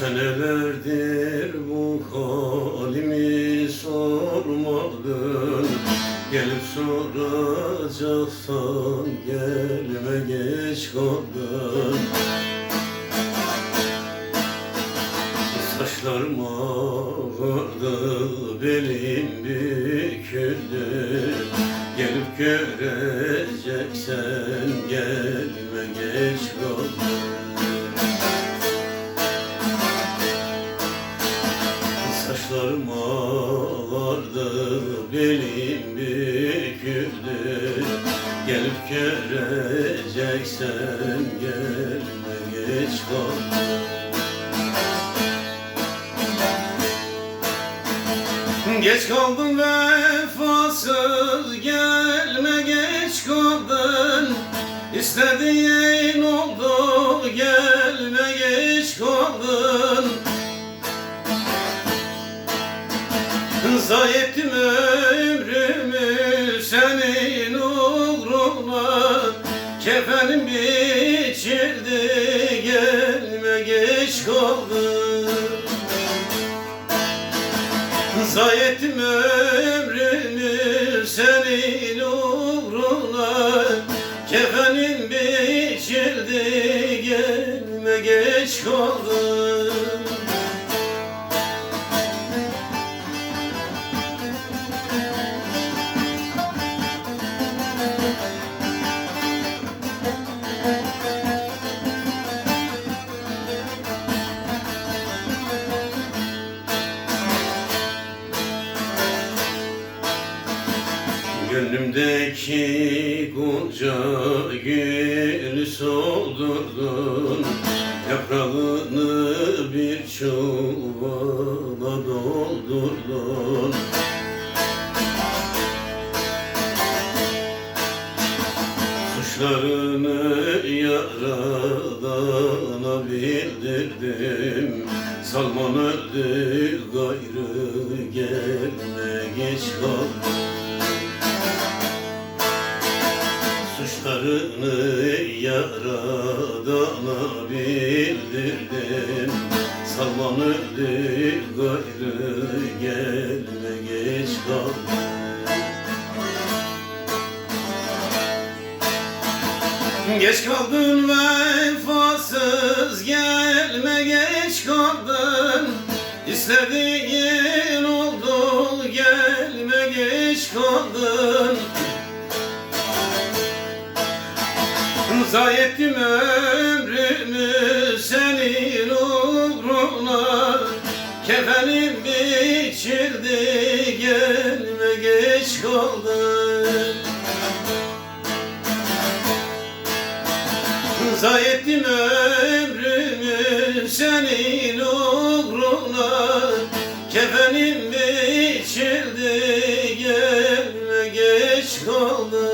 Senelerdir bu halimi sormadın. Gelip soracaksan gelme geç kaldın. Saçlarım ağırdı, belim büküldü. Gelip göreceksen gelme geç kaldın. Saçlarım ağardı, belim büküldü. Gelip göreceksen gelme geç kaldın Geç kaldın vefasız gelme geç kaldın. İstediğin oldu gelme Zayi ettim ömrümü senin uğruna Kefenim biçildi gelme geç kaldın Zayi ettim ömrümü senin uğruna Kefenim biçildi gelme geç kaldın Gönlümdeki gonca gülü soldurdun. Yaprağını bir çuvala doldurdun. Suçlarını yaradana bildirdim. Salman öldü gayrı gelme geç kaldı Suçlarını yaradana bildirdim. Salman öldü gayrı gelme geç kaldı. Geç kaldın vefasız gelme geç kaldın. İstediğin oldu gelme geç kaldın Zayi ettim ömrümü senin uğruna. Kefenim biçildi gelme geç Zayi ettim ömrümü senin uğruna. Kefenim biçildi gelme geç kaldın